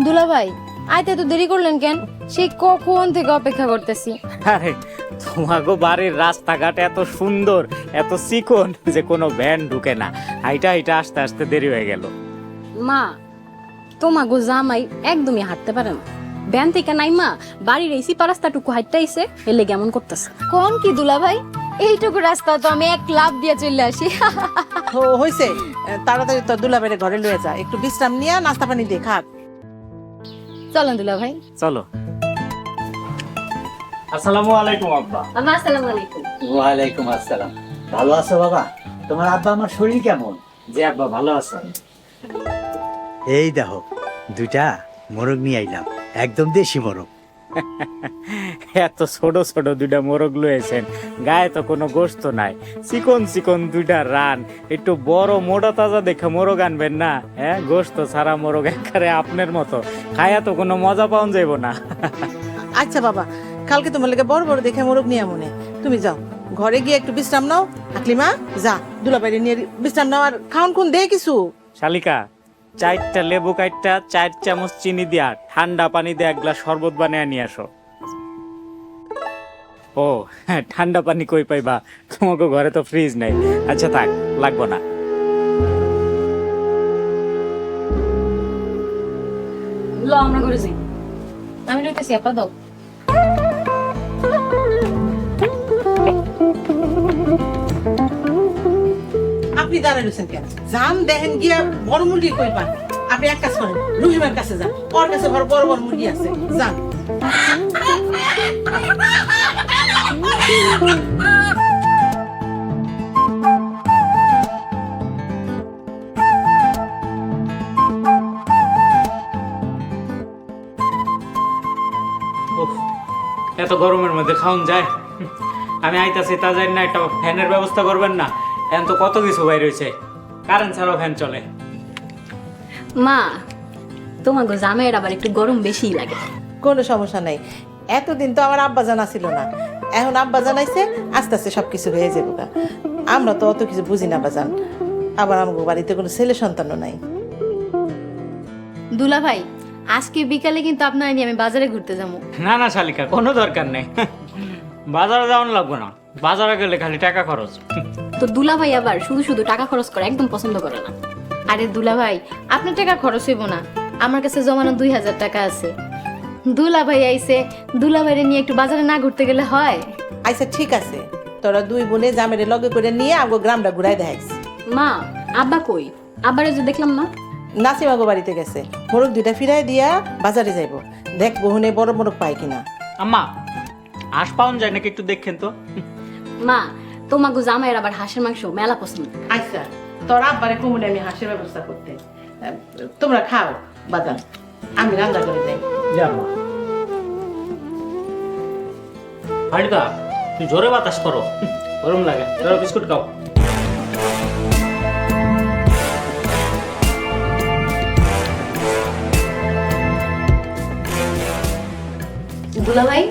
দুলা ভাই আইতে তো দেরি করলেন কেন? সেই কখন থেকে অপেক্ষা করতেছি? আরে তোমাগো বাড়ির রাস্তাঘাট এত সুন্দর এত চিকন যে কোনো ভ্যান ঢুকে না। হাইটা হাইটা আস্তে আস্তে দেরি হয়ে গেল। মা তোমা গো জামাই একদমই হাঁটতে পারে না। ব্যান থেকে নাই মা বাড়ির এই সিপা রাস্তাটুকু হাঁটতে এলে কেমন করতেছে। কোন কি দুলা ভাই এইটুকু রাস্তা তো আমি এক লাভ দিয়ে চলে আসি। হইছে। তাড়াতাড়ি তো দুলাবের ঘরে লয়ে যা। একটু বিশ্রাম নিয়ে নাস্তা পানি দিয়ে খাক চলেন দুলা ভাই। চলো। আসসালামু আলাইকুম আব্বা। আম্মা আসসালামু আলাইকুম। ওয়ালাইকুম আসসালাম। ভালো আছো বাবা? তোমার আব্বা আমার শরীর কেমন? জি আব্বা ভালো আছো এই দেখো দুটা মোরগ নিয়ে আইলাম। একদম দেশি মোরগ। এত ছোট ছোট দুইটা মোরগ লয়েছেন গায়ে তো কোনো গোস্ত নাই। চিকন চিকন দুইটা রান একটু বড় মোটা তাজা দেখে মোরগ আনবেন না? হ্যাঁ গোস্ত ছাড়া মোরগ একারে আপনার মতো। খায়া তো কোনো মজা পাওয়া যাইব না। আচ্ছা বাবা কালকে তোমার লেগে বড় বড় দেখে মোরগ নিয়ে মনে তুমি যাও ঘরে গিয়ে একটু বিশ্রাম নাও। আকলিমা যা দুলাবাইরে নিয়ে বিশ্রাম নাও আর খাওন কোন দে কিছু। শালিকা চারটা লেবু কাইটটা চার চামচ চিনি দিয়া ঠান্ডা পানি দিয়ে এক গ্লাস শরবত বানিয়ে নিয়ে আসো। ও হ্যাঁ, ঠান্ডা পানি কই পাইবা? তোমাকে ঘরে তো ফ্রিজ নাই। আচ্ছা থাক লাগবো না। আমরা করেছি আমি রইতেছি আপা দাও। আপনি দাঁড়ায় কেন? যান দেখেন গিয়া বড় মুরগি কই পান আপনি এক কাজ করেন কাছে যান। ওর কাছে বড় বড় বড় মুরগি আছে, যান। এত গরমের মধ্যে খাওন যায়। আমি আইতাছি, তা জানি না, একটা ফ্যানের ব্যবস্থা করবেন না। এখন তো কত কিছু বাইর হয়েছে। কারেন্ট ছাড়াও ফ্যান চলে। মা তোমার গো জামাইয়ের আবার একটু গরম বেশিই লাগে। কোনো সমস্যা নাই। এতদিন তো আমার আব্বা জানা ছিল না। এখন আব্বা জানাইছে আস্তে আস্তে সবকিছু হয়ে যাবে গা। আমরা তো অত কিছু বুঝি না বাজান। আবার আমাদের বাড়িতে কোনো ছেলে সন্তানও নাই। দুলা ভাই আজকে বিকালে কিন্তু আপনার নিয়ে আমি বাজারে ঘুরতে যাব। না না শালিকা কোনো দরকার নেই। বাজারে যাওয়ান লাগবে না। বাজারে গেলে খালি টাকা খরচ। তো দুলা ভাই আবার শুধু শুধু টাকা খরচ করে একদম পছন্দ করে না। আরে দুলা ভাই আপনার টাকা খরচ হইব না। আমার কাছে জমানো দুই হাজার টাকা আছে। দুলা ভাই আইছে দুলা ভাইরে নিয়ে একটু বাজারে না ঘুরতে গেলে হয়? আচ্ছা ঠিক আছে। তোরা দুই বোনে জামের লগে করে নিয়ে আমাকে গ্রামটা ঘুরাই দেখাইছি মা আব্বা কই? আব্বারে যে দেখলাম না। নাসিমাগো বাড়িতে গেছে। মোরগ দুইটা ফিরাই দিয়া বাজারে যাইব। দেখ বহুনে বড় মোরগ পায় কিনা। আম্মা হাঁস পাওন যায় নাকি একটু দেখেন তো। মা তোমার গো জামাইয়ের আবার হাঁসের মাংস মেলা পছন্দ। আচ্ছা তোর আব্বারে কমুনে আমি হাঁসের ব্যবস্থা করতে। তোমরা খাও বাদাম আমি রান্না করে দেই। জাম্মা হাড়িদা তুই জোরে বাতাস করো। গরম লাগে ধরো বিস্কুট খাও। দুলা ভাই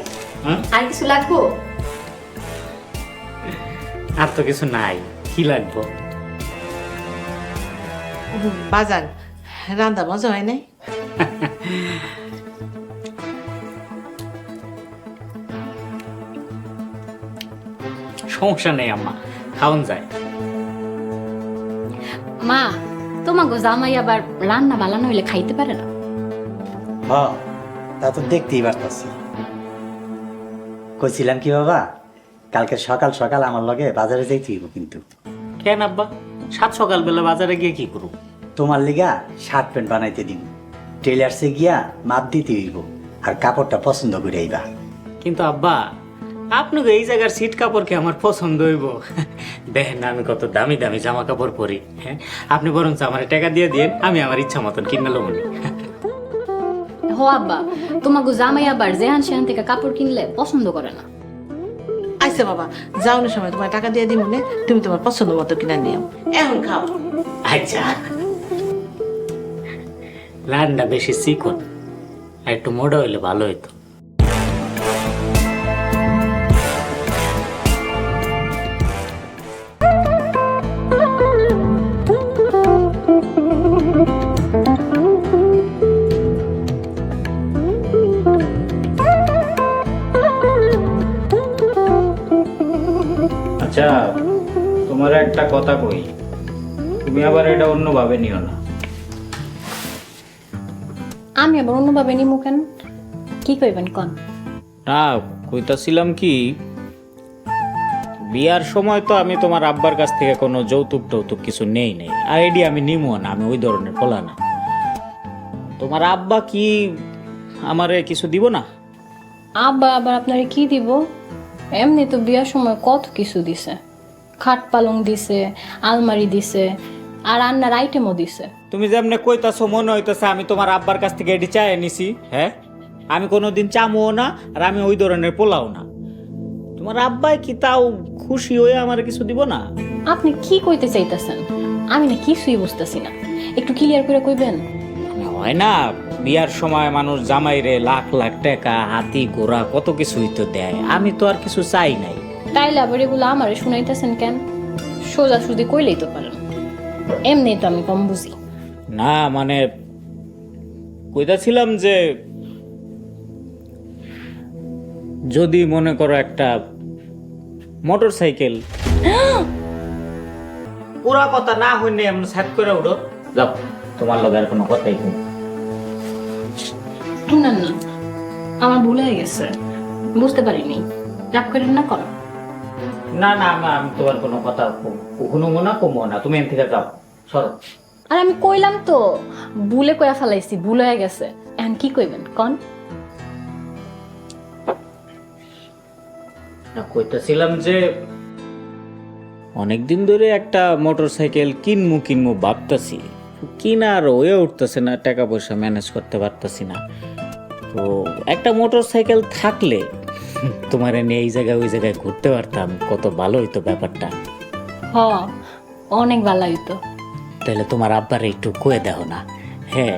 আর কিছু লাগবো? আর তো কিছু নাই কি লাগবো? বাজান রান্না মজা হয় নাই? সমস্যা নেই আম্মা খাওন যায়। মা তোমার গো জামাই আবার রান্না বালানো হইলে খাইতে পারে না? হ তা তো দেখতেই পারতাছি। কইছিলাম কি বাবা কালকে সকাল সকাল আমার লগে বাজারে যাইতে হইব কিন্তু। কেন আব্বা? সাত সকালবেলা বাজারে গিয়ে কি করু তোমার লিগা শার্ট প্যান্ট বানাইতে দিন টেলার্সে গিয়া মাপ দিতে হইব আর কাপড়টা পছন্দ করে আইবা। কিন্তু আব্বা আপনাকে এই জায়গার সিট কাপড় কি আমার পছন্দ হইব? দেখেন আমি কত দামি দামি জামা কাপড় পরি হ্যাঁ? আপনি বরঞ্চ আমার টাকা দিয়ে দিন আমি আমার ইচ্ছা মতন কিনে লমনি হো আব্বা তোমার গো জামাই আবার জেহান সেহান থেকে কাপড় কিনলে পছন্দ করে না। আচ্ছা বাবা যাওনের সময় তোমার টাকা দিয়ে দিব তুমি তোমার পছন্দ মতো কিনা নিও। এখন খাও। আচ্ছা। রান্না বেশি চিকন, আর একটু মোটা হইলে ভালো হইতো। অন্যভাবে নিও না। আমি আবার অন্যভাবে নিমু কেন? কি কইবেন কন? না কইতাছিলাম কি বিয়ার সময় তো আমি তোমার আব্বার কাছ থেকে কোনো যৌতুক টৌতুক কিছু নেই নেই। আর এডি আমি নিমো না আমি ওই ধরনের পোলা না। তোমার আব্বা কি আমারে কিছু দিব না? আব্বা আবার আপনারে কি দিব? এমনি তো বিয়ার সময় কত কিছু দিছে। খাট পালং দিছে আলমারি দিছে আর রান্নার আইটেমও দিছে। তুমি যেমনে কইতাছো মনে হইতেছে আমি তোমার আব্বার কাছ থেকে এটি চাই নিছি হ্যাঁ? আমি কোনোদিন চামও না আর আমি ওই ধরনের পোলাও না। তোমার আব্বাই কি তাও খুশি হয়ে আমার কিছু দিব না? আপনি কি কইতে চাইতেছেন? আমি না কিছুই বুঝতেছি না। একটু ক্লিয়ার করে কইবেন? হয় না। বিয়ার সময় মানুষ জামাইরে লাখ লাখ টাকা হাতি ঘোড়া কত কিছুই তো দেয়। আমি তো আর কিছু চাই নাই। তাইলে আবার এগুলো আমারে শুনাইতেছেন কেন? সোজা সুদি কইলেই তো পারেন এমনি তো আমি কম বুঝি। না মানে কইতাছিলাম যে যদি মনে করো একটা মোটর সাইকেল পুরা কথা না হইলে এমন সাত করে উঠো। যাও তোমার লগে আর কোনো কথাই নেই। শুনেন না আমার ভুল হয়ে গেছে। বুঝতে পারিনি। রাগ করেন না কর। না না আমি আমি তোমার কোনো কথা শুনব না কমবো না তুমি এন থেকে যাও সরো আর আমি কইলাম তো, ভুলে কয়া ফেলাইছি, ভুল হয়ে গেছে। এখন কি কইবেন, কন? না, কইতেছিলাম যে অনেকদিন ধরে একটা মোটর সাইকেল কিনমু কিনমু ভাবতাছি। কিনার হয়ে উঠতেছে না টাকা পয়সা ম্যানেজ করতে পারতাছি না। তো একটা মোটর সাইকেল থাকলে তোমার নিয়ে এই জায়গায়, ওই জায়গায় ঘুরতে পারতাম, কত ভালো হইতো ব্যাপারটা। অনেক ভালো হইতো। তাহলে তোমার আব্বারে একটু কয়ে দেখো না। হ্যাঁ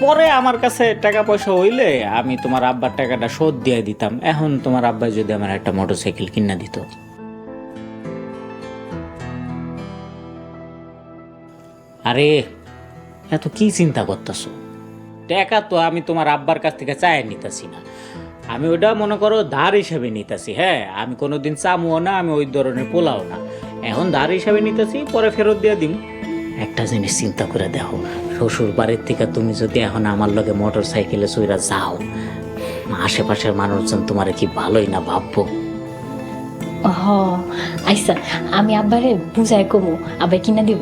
পরে আমার কাছে টাকা পয়সা হইলে আমি তোমার আব্বার টাকাটা শোধ দিয়ে দিতাম। এখন তোমার আব্বা যদি আমার একটা মোটর সাইকেল কিনা দিত। আরে, এত কি চিন্তা করতেছ? টাকা তো আমি তোমার আব্বার কাছ থেকে চায় নিতেছি না। আমি ওটা মনে করো ধার হিসাবে নিতেছি। হ্যাঁ আমি কোনোদিন চামুও না, আমি ওই ধরনের পোলাও না। এখন ধার হিসাবে নিতেছি পরে ফেরত দিয়ে দিম। একটা জিনিস চিন্তা করে দেখো শ্বশুর বাড়ির থেকে তুমি যদি এখন আমার লগে মোটর সাইকেলে চইরা যাও আশেপাশের মানুষজন তোমার কি ভালোই না ভাববো? হ আইসা আমি আব্বারে বুঝাই কমু আবার কিনা দিব?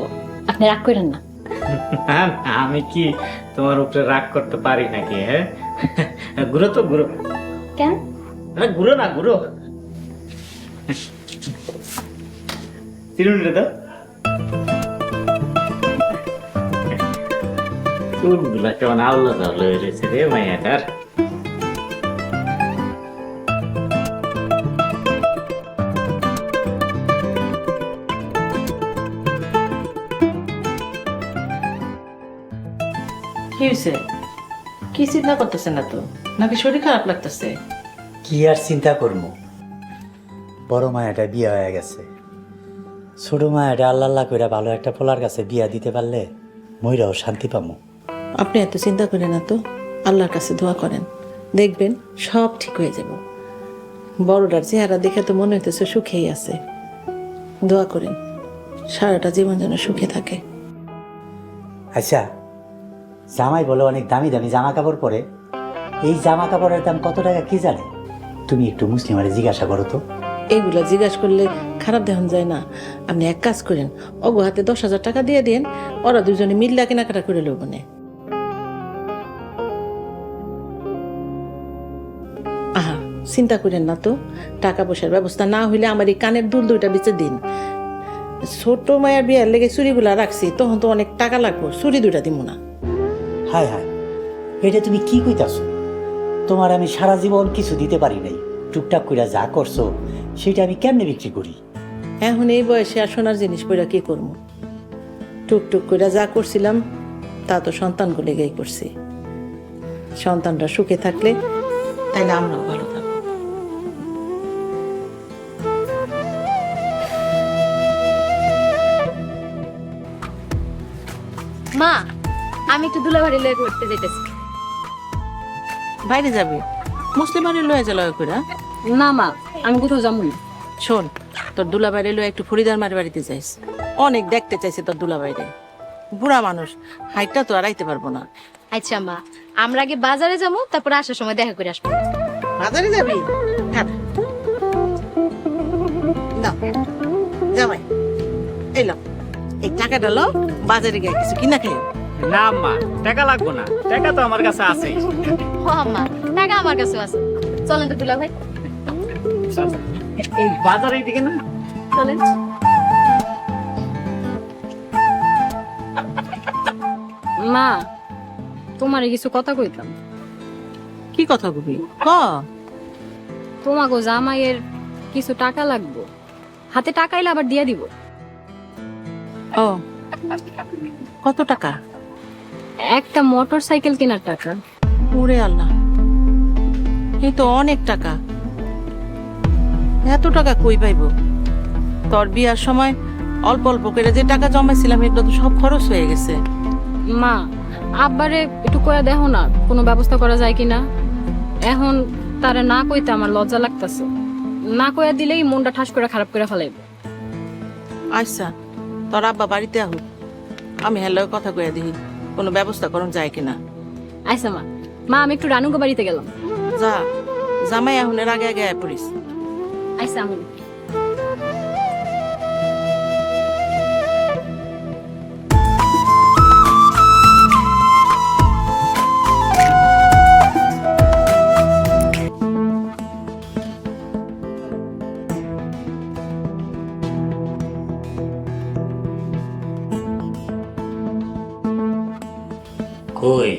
আপনি রাগ করেন না। আমি কি তোমার উপরে রাগ করতে পারি নাকি হ্যাঁ? ঘুরো তো ঘুরো কেন? আরে ঘুরো না ঘুরো চিরুন রে তো চুলগুলা কেমন আল্লাহ তাল্লাহ রয়েছে রে মায়াটার কি হয়েছে কি চিন্তা করতেছে না তো নাকি শরীর খারাপ লাগতেছে? কি আর চিন্তা করব বড় মায়াটা বিয়ে হয়ে গেছে। ছোট মায়াটা আল্লাহ আল্লাহ করে ভালো একটা পোলার কাছে বিয়া দিতে পারলে ময়রাও শান্তি পামো। আপনি এত চিন্তা করেন না তো? আল্লাহর কাছে দোয়া করেন। দেখবেন সব ঠিক হয়ে যাব। বড়টার চেহারা দেখে তো মনে হইতেছে সুখেই আছে। দোয়া করেন সারাটা জীবন যেন সুখে থাকে। আচ্ছা জামাই বলে অনেক দামি দামি জামা কাপড় পরে। এই জামা কাপড়ের দাম কত টাকা কি জানে? তুমি একটু মুসলিমারে জিজ্ঞাসা করো তো। এইগুলা জিজ্ঞাসা করলে খারাপ দেখন যায় না। আপনি এক কাজ করেন, অগো হাতে দশ হাজার টাকা দিয়ে দিন, ওরা দুজনে মিল্লা কেনাকাটা করে লোক আহা, চিন্তা করেন না তো, টাকা পয়সার ব্যবস্থা না হইলে আমার এই কানের দুল দুইটা বেচে দিন। ছোট মায়ের বিয়ার লেগে চুরিগুলা রাখছি, তখন তো অনেক টাকা লাগবো, চুরি দুইটা দিব না। হায় হায়, এটা তুমি কি কইতাছো? তোমার আমি সারা জীবন কিছু দিতে পারি নাই। টুকটাক কইরা যা করছ সেটা আমি কেমনে বিক্রি করি? এখন এই বয়সে আর সোনার জিনিস পইরা কি করব? টুকটুক করে যা করছিলাম তা তো সন্তানগুলো লেগেই করছি। সন্তানরা সুখে থাকলে তাইলে আমরাও ভালো থাকব। মা আমি একটু দুলাবাড়ি লয়ে ঘুরতে যেতেছি বাইরে যাবে? মুসলিম বাড়ি লয়ে যা লয় করে না মা আমি কোথাও যাব না। শোন তোর দুলা বাইরে লো একটু ফরিদার মার বাড়িতে যাইস। অনেক দেখতে চাইছে তোর দুলাবাইরে বুড়া মানুষ হাইটটা তো আর আইতে পারব না। আচ্ছা মা আমরা আগে বাজারে যাব তারপর আসার সময় দেখা করে আসব। বাজারে যাবি? জামাই এই লো এই টাকাটা লো বাজারে গিয়ে কিছু কিনা খাই না মা টাকা লাগবো না। টাকা তো আমার কাছে আছে ও টাকা আমার কাছে আছে। চলেন তো দুলা ভাই এই বাজারের দিকে না। চলেন মা তোমারে কিছু কথা কইতাম। কি কথা কবি? ক? তোমাকে জামাইয়ের কিছু টাকা লাগবো। হাতে টাকা এলে আবার দিয়ে দিব। ও। কত টাকা? একটা মোটর সাইকেল কেনার টাকা। ওরে আল্লাহ। এই তো অনেক টাকা। এত টাকা কই পাইব? তোর বিয়ার সময় অল্প অল্প করে যে টাকা জমাইছিলাম এগুলো তো সব খরচ হয়ে গেছে। মা আব্বারে একটু কয়া দেখো না কোনো ব্যবস্থা করা যায় কিনা? এখন তারে না কইতে আমার লজ্জা লাগতাছে। না কয়া দিলেই মনটা ঠাস করে খারাপ করে ফেলাইব। আচ্ছা তোর আব্বা বাড়িতে আহুক। আমি হ্যালো কথা কইয়া দিই কোনো ব্যবস্থা করুন যায় কিনা? আইসা মা মা আমি একটু রানুগো বাড়িতে গেলাম। যা জামাই আহুনের আগে আগে পড়িস। আইসা আমি কই?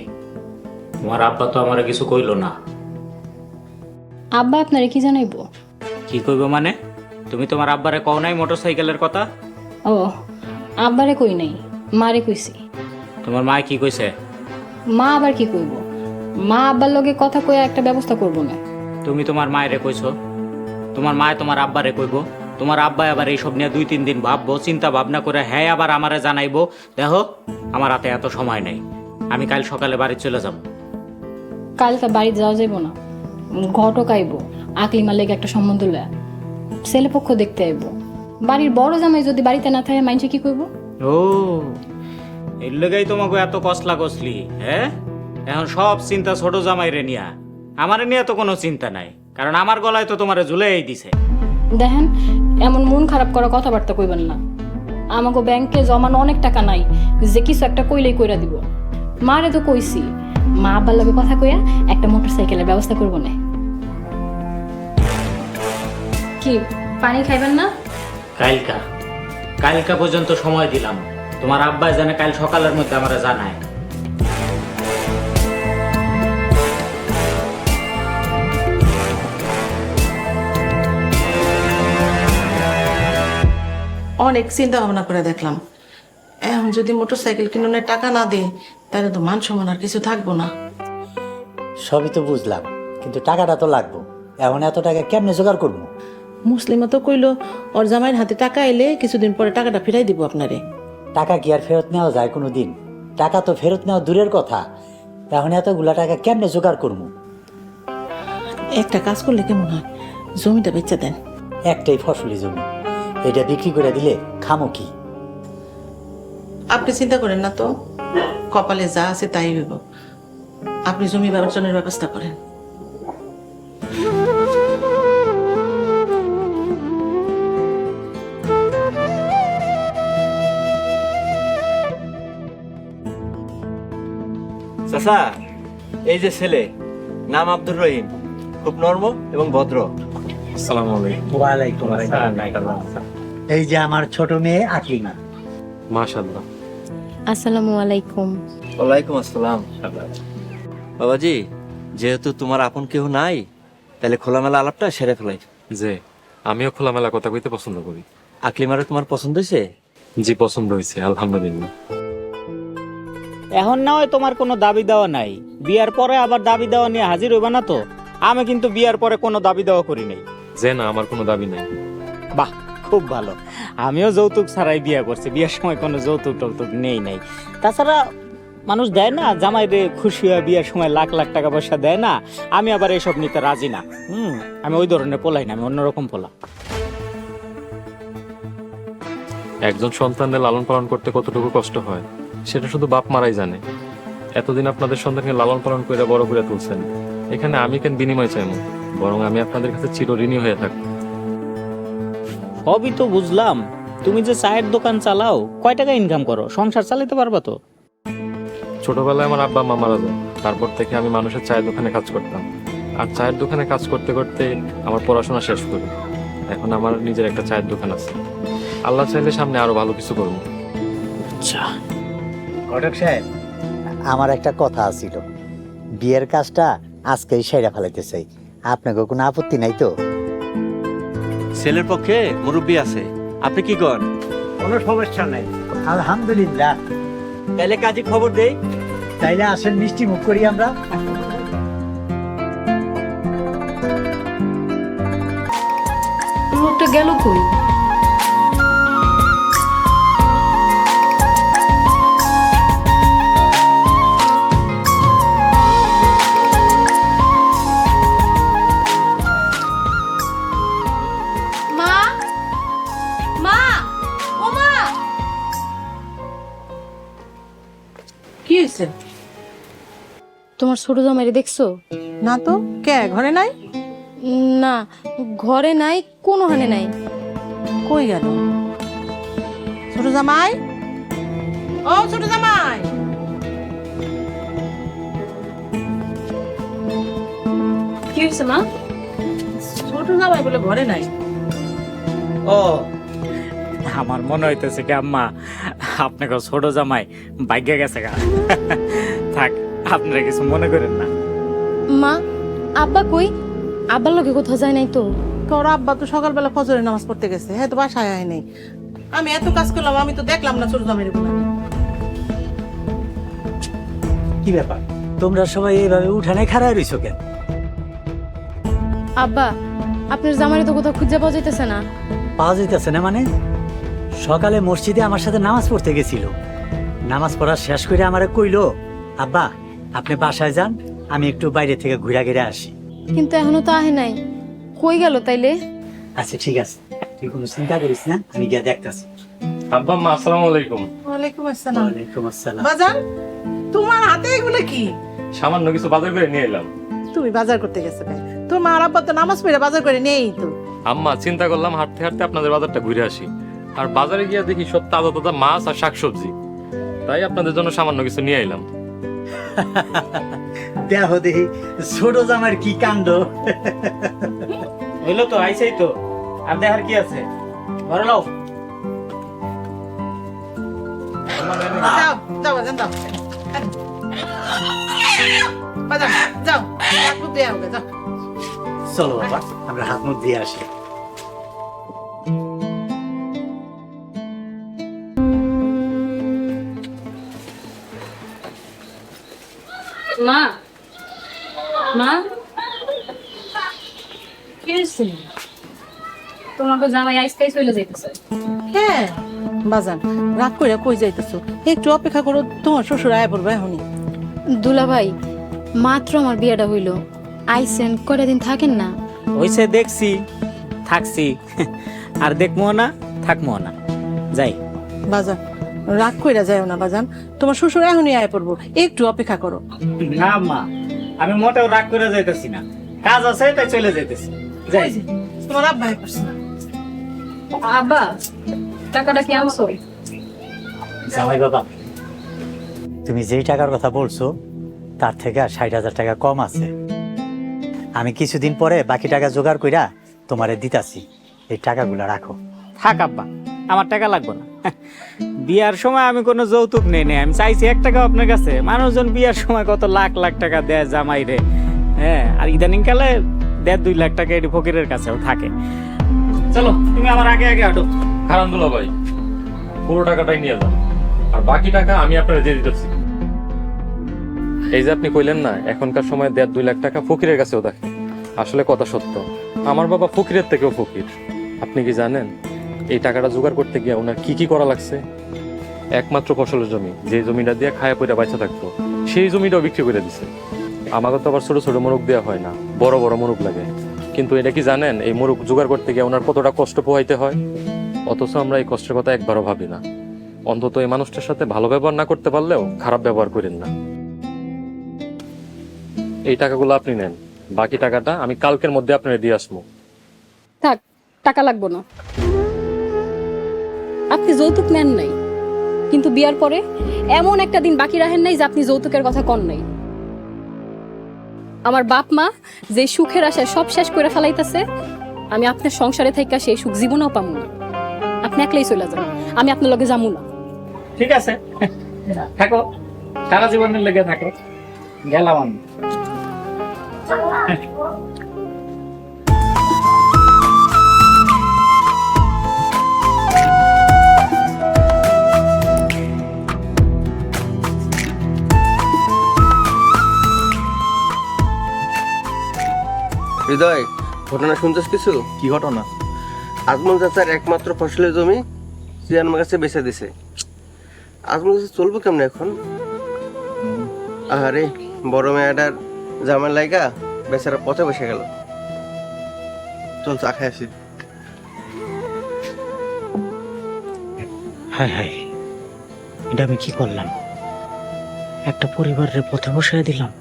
তোমার আব্বা তো আমার কিছু কইলো না। আব্বা আপনারে কি জানাইবো? কি কইব মানে? তুমি তোমার আব্বারে কও নাই মোটরসাইকেলের কথা? ও আব্বারে কই নাই মারে কইছি। তোমার মা কি কইছে? মা আবার কি কইব? মা আব্বার লগে কথা কইয়া একটা ব্যবস্থা করব না। তুমি তোমার মায়েরে কইছো? তোমার মায় তোমার আব্বারে কইব? তোমার আব্বা আবার এইসব নিয়ে দুই তিন দিন ভাববো চিন্তা ভাবনা করে হ্যাঁ আবার আমারে জানাইবো দেখো আমার হাতে এত সময় নেই। আমি কাল সকালে বাড়ি চলে যাব। কাল কালকে বাড়ি যাওয়া যাইব না ঘটক আইব। আকলিমার লেগে একটা সম্বন্ধ লয়া। ছেলে পক্ষ দেখতে আইব। বাড়ির বড় জামাই যদি বাড়িতে না থাকে মাইনসে কি করব ও এর লেগেই তোমাকে এত কসলা কসলি হ্যাঁ এখন সব চিন্তা ছোট জামাইরে নিয়া। আমারে নিয়ে তো কোনো চিন্তা নাই কারণ আমার গলায় তো তোমারে ঝুলেই দিছে। দেখেন এমন মন খারাপ করা কথাবার্তা কইবেন না। আমাকে ব্যাংকে জমানো অনেক টাকা নাই যে কিছু একটা কইলেই কইরা দিব। মারে তো কইছি মা আব্বার লগে কথা কইয়া একটা মোটর সাইকেলের ব্যবস্থা করব না। কি পানি খাইবেন না? কালকা কালকা পর্যন্ত সময় দিলাম। তোমার আব্বা জানে কাল সকালের মধ্যে আমারে জানায়। অনেক চিন্তা ভাবনা করে দেখলাম। এখন যদি মোটর সাইকেল কিনুনের টাকা না দেয় তাহলে তো মান সম্মান আর কিছু থাকব না। সবই তো বুঝলাম কিন্তু টাকাটা তো লাগবো। এখন এত টাকা কেমনে জোগাড় করব? মুসলিমা তো কইল ওর জামাইয়ের হাতে টাকা এলে কিছুদিন পরে টাকাটা ফিরাই দিব আপনারে। টাকা কি আর ফেরত নেওয়া যায় কোনো দিন টাকা তো ফেরত নেওয়া দূরের কথা। এখন এতগুলা টাকা কেমনে জোগাড় করব একটা কাজ করলে কেমন হয়? জমিটা বেচে দেন। একটাই ফসলি জমি। এটা বিক্রি করে দিলে খামো কি? আপনি চিন্তা করেন না তো। কপালে যা আছে তাই হইব। আপনি জমি ব্যবসানের ব্যবস্থা করেন। চাচা এই যে ছেলে নাম আব্দুর রহিম খুব নর্ম এবং ভদ্র। আসসালামু আলাইকুম। এই যে আমার ছোট মেয়ে আকলিমা মাশাআল্লাহ। আসসালামু আলাইকুম। ওয়ালাইকুম আসসালাম। বাবাজি যেহেতু তোমার আপন কেউ নাই তাহলে খোলামেলা আলাপটা সেরে ফেলাই। যে আমিও খোলামেলা কথা কইতে পছন্দ করি। আকলিমারে তোমার পছন্দ হয়েছে? জি পছন্দ হয়েছে আলহামদুলিল্লাহ। এখন না হয় তোমার কোনো দাবি দেওয়া নাই। বিয়ার পরে আবার দাবি দেওয়া নিয়ে হাজির হইবা না তো? আমি কিন্তু বিয়ার পরে কোনো দাবি দেওয়া করি নাই। যে না আমার কোনো দাবি নাই। বাহ খুব ভালো। আমিও যৌতুক ছাড়াই বিয়ে করছি বিয়ের সময় কোনো যৌতুক টৌতুক নেই নাই। তাছাড়া মানুষ দেয় না জামাই রে খুশি হয়ে বিয়ের সময় লাখ লাখ টাকা পয়সা দেয় না আমি আবার এইসব নিতে রাজি না। হুম আমি ওই ধরনের পোলাই না আমি অন্যরকম পোলা। একজন সন্তানদের লালন পালন করতে কতটুকু কষ্ট হয়? সেটা শুধু বাপ মারাই জানে। এতদিন আপনাদের সন্তানকে লালন পালন করে বড় করে তুলছেন। এখানে আমি কেন বিনিময় চাইব? বরং আমি আপনাদের কাছে চিরঋণী হয়ে থাকব। সবই তো বুঝলাম। তুমি যে চায়ের দোকান চালাও কয় টাকা ইনকাম করো? সংসার চালাতে পারবা তো? ছোটবেলায় আমার আব্বা মা মারা যায়। তারপর থেকে আমি মানুষের চায়ের দোকানে কাজ করতাম। আর চায়ের দোকানে কাজ করতে করতে আমার পড়াশোনা শেষ করি এখন আমার নিজের একটা চায়ের দোকান আছে। আল্লাহ চাইলে সামনে আরও ভালো কিছু করব। আচ্ছা। ঘটক সাহেব আমার একটা কথা আছিল। বিয়ের কাজটা আজকেই সেরা ফেলাইতে চাই আপনাকে কোনো আপত্তি নাই তো? ছেলের পক্ষে মুরব্বী আছে। আপনি কি করেন? কোনো সমস্যা নাই। আলহামদুলিল্লাহ। তাহলে কাজে খবর দেই। তাইলে আসেন মিষ্টি মুখ করি আমরা। লোকটা গেল কই? তোমার ছোট জামাইরে দেখছ? না তো। কে ঘরে নাই? না ঘরে নাই কোনো হানে নাই। কই গেল? ছোট জামাই? ও ছোট জামাই! কি হয়েছে মা? ছোট জামাই বলে ঘরে নাই। ও আমার মনে হইতেছে কি আম্মা আপনাকে ছোট জামাই ভাগ্যে গেছে গা। থাক। আপনারা কিছু মনে করেন না। মা আব্বা কই? আব্বার লোকে কোথাও যায় নাই তো? তোর আব্বা তো সকালবেলা ফজরের নামাজ পড়তে গেছে হ্যাঁ তো বাসায় হয় নাই। আমি এত কাজ করলাম আমি তো দেখলাম না ছোট জামাইরে বলে কি ব্যাপার? তোমরা সবাই এইভাবে উঠানে খাড়ায় রইছো কেন? আব্বা আপনার জামাই তো কোথাও খুঁজে পাওয়া যাইতেছে না। পাওয়া যাইতেছে না মানে? সকালে মসজিদে আমার সাথে নামাজ পড়তে গেছিল। নামাজ পড়া শেষ করে আমারে কইলো আব্বা আপনি বাসায় যান আমি একটু বাইরে থেকে ঘুরে ঘিরে আসি। কিন্তু এখনও তো আহে নাই। কই গেল তাইলে? আচ্ছা ঠিক আছে। তুই কোনো চিন্তা করিস না আমি গিয়ে দেখতেছি। আব্বা মা আসসালামু আলাইকুম। ওয়ালাইকুম আসসালাম। ওয়ালাইকুম আসসালাম। বাজার? তোমার হাতে এগুলো কি? সামান্য কিছু বাজার করে নিয়ে এলাম। তুমি বাজার করতে গেছো কেন? তোমার আব্বা তো নামাজ পড়ে বাজার করে নেই তো। আম্মা চিন্তা করলাম হাঁটতে হাঁটতে আপনাদের বাজারটা ঘুরে আসি। আর বাজারে গিয়ে দেখি সব তাজা তাজা মাছ আর শাকসবজি। তাই আপনাদের জন্য সামান্য কিছু নিয়ে এলাম। দেহ দেখি ছোট জামার কি কাণ্ড? হইল তো আইসাই তো। আর দেখার কি আছে? ঘরে লাও যাও যাও বাজান যাও। বাজান যাও হাত মুখ ধুয়ে যাও। চলো বাবা আমরা হাত মুখ দিয়ে আসি। মা। কি হয়েছে তোমাকে জামাই আইসকাই চলে যাইতেছে। হ্যাঁ বাজান রাগ করে কই যাইতেছো? একটু অপেক্ষা করো তোমার শ্বশুর আয়া পড়বে এখনই। দুলা ভাই মাত্র আমার বিয়েটা হইল। আইসেন কয়টা দিন থাকেন না? হইছে দেখছি। থাকছি। আর না না। যাই। বাজান রাগ কইরা যাও না বাজান। তোমার শ্বশুর এখনই আয়া পড়ব। একটু অপেক্ষা করো। না মা। আমি মোটেও রাগ করে যাইতেছি না। কাজ আছে তাই চলে যাইতেছি। যাই। তোমার আব্বা পড়ছে। আব্বা টাকাটা কি আনছো? জামাই বাবা। তুমি যেই টাকার কথা বলছো তার থেকে আর ষাট হাজার টাকা কম আছে। আমি কিছুদিন পরে বাকি টাকা জোগাড় কইরা তোমারে দিতাছি। এই টাকাগুলো রাখো। থাক আব্বা আমার টাকা লাগবে না। বিয়ার সময় আমি কোনো যৌতুক নেই নেই আমি চাইছি এক টাকা আপনার কাছে। মানুষজন বিয়ার সময় কত লাখ লাখ টাকা দেয় জামাই রে। হ্যাঁ আর ইদানিং কালে দেড় দুই লাখ টাকা এটি ফকিরের কাছেও থাকে। চলো, তুমি আমার আগে আগে হাঁটো খারান দুলা ভাই, পুরো টাকাটাই নিয়ে যান। আর বাকি টাকা আমি আপনার দিয়ে দিতেছি। এই যে আপনি কইলেন না, এখনকার সময় দেড় দুই লাখ টাকা ফকিরের কাছেও থাকে। আসলে কথা সত্য। আমার বাবা ফকিরের থেকেও ফকির। আপনি কি জানেন? এই টাকাটা জোগাড় করতে গিয়ে ওনার কি কি করা লাগছে? একমাত্র ফসলের জমি, যে জমিটা দিয়ে খায়া পয়টা বাঁচা থাকতো, সেই জমিটাও বিক্রি করে দিছে। আমাকে তো আবার ছোট ছোট মোরগ দেওয়া হয় না, বড় বড় মোরগ লাগে। কিন্তু এটা কি জানেন, এই মোরগ জোগাড় করতে গিয়ে ওনার কতটা কষ্ট পোহাইতে হয়? অথচ আমরা এই কষ্টের কথা একবারও ভাবি না। অন্তত এই মানুষটার সাথে ভালো ব্যবহার না করতে পারলেও খারাপ ব্যবহার করেন না। এই টাকাগুলো আপনি নেন, বাকি টাকাটা আমি কালকের মধ্যে আপনার দিয়ে আসব। থাক, টাকা লাগবো না। আপনি যৌতুক নেন নাই। কিন্তু বিয়ার পরে এমন একটা দিন বাকি রাখেন নাই যে আপনি যৌতুকের কথা কন নাই। আমার বাপ মা যে সুখের আশায় সব শেষ করে ফেলাইতেছে, আমি আপনার সংসারে থাইকা সেই সুখ জীবনেও পামু না। আপনি একলাই চলে যান, আমি আপনার লগে যামু না। ঠিক আছে। থাকো। সারা জীবনের লেগে থাকো। গেলাম আমি। হৃদয় ঘটনা শুনছিস কিছু? কি ঘটনা? আজমল চাচার একমাত্র ফসলের জমি সিয়ানমার কাছে বেচে দিছে। আজমল চাচা চলবো কেমন এখন? আরে বড় মেয়েটার জামার লাইগা বেচারা পথে বসে গেল। চল চা খাই আসি। হায় হায় এটা আমি কি করলাম? একটা পরিবারের পথে বসায় দিলাম।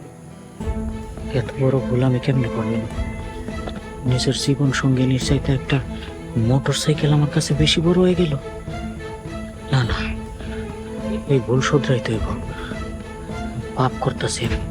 এত বড় ভুল আমি কেমনে করলাম নিজের জীবন সঙ্গিনীর চাইতে একটা মোটর সাইকেল আমার কাছে বেশি বড় হয়ে গেল। না না, এই ভুল শোধরাইতে হইব। পাপ করতেছি আমি।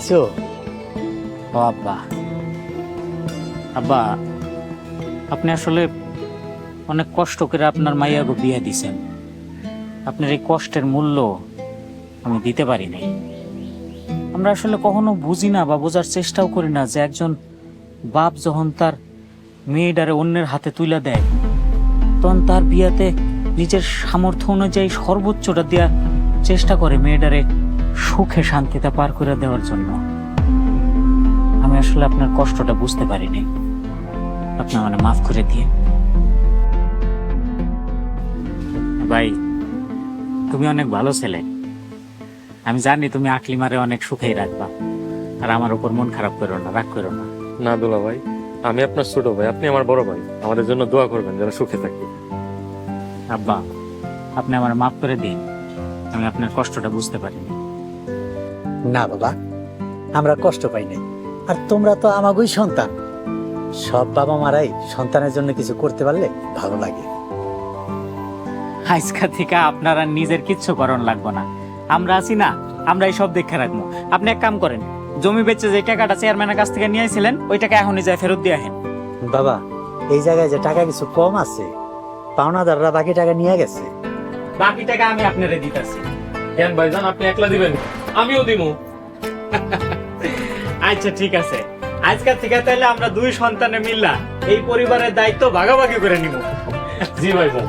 আইছো ও আব্বা। আব্বা, আপনি আসলে অনেক কষ্ট করে আপনার মাইয়াকে বিয়ে দিছেন। আপনার এই কষ্টের মূল্য আমি দিতে পারি নাই। আমরা আসলে কখনো বুঝি না বা বোঝার চেষ্টাও করি না যে একজন বাপ যখন তার মেয়েটারে অন্যের হাতে তুলে দেয়, তখন তার বিয়াতে নিজের সামর্থ্য অনুযায়ী সর্বোচ্চটা দেওয়ার চেষ্টা করে মেয়েটারে সুখে শান্তিতে পার করে দেওয়ার জন্য। আমি আসলে আপনার কষ্টটা বুঝতে পারিনি। আপনি মানে মাফ করে দিয়ে ভাই তুমি অনেক ভালো ছেলে। আমি জানি তুমি আকলিমারে অনেক সুখেই রাখবা। আর আমার উপর মন খারাপ করো না রাগ করো না। না দুলা ভাই আমি আপনার ছোট ভাই আপনি আমার বড় ভাই। আমাদের জন্য দোয়া করবেন যেন সুখে থাকি। আব্বা আপনি আমার মাফ করে দিন। আমি আপনার কষ্টটা বুঝতে পারিনি। না বাবা আমরা কষ্ট পাই নাই। আর তোমরা তো আমাগোই সন্তান। সব বাবা মারাই সন্তানের জন্য কিছু করতে পারলে ভালো লাগে। আজকা থেকে আপনার নিজের কিচ্ছু করণ লাগবো না। আমরা আছি না আমরা এই সব দেখে রাখব। আপনি এক কাম করেন জমি বেচে যে টাকাটা চেয়ারম্যানের কাছ থেকে নিয়ে আসছিলেন ওই টাকা এখনই যায় ফেরত দিয়ে আসেন বাবা এই জায়গায় যে টাকা কিছু কম আছে পাওনাদাররা বাকি টাকা নিয়ে গেছে। বাকি টাকা আমি আপনারে দিতেছি। কেন ভাইজান আপনি একলা দিবেন? আমিও দিব আচ্ছা ঠিক আছে। আজকাল থেকে তাহলে আমরা দুই সন্তানে মিল্লা এই পরিবারের দায়িত্ব ভাগাভাগি করে নিব জি ভাইজান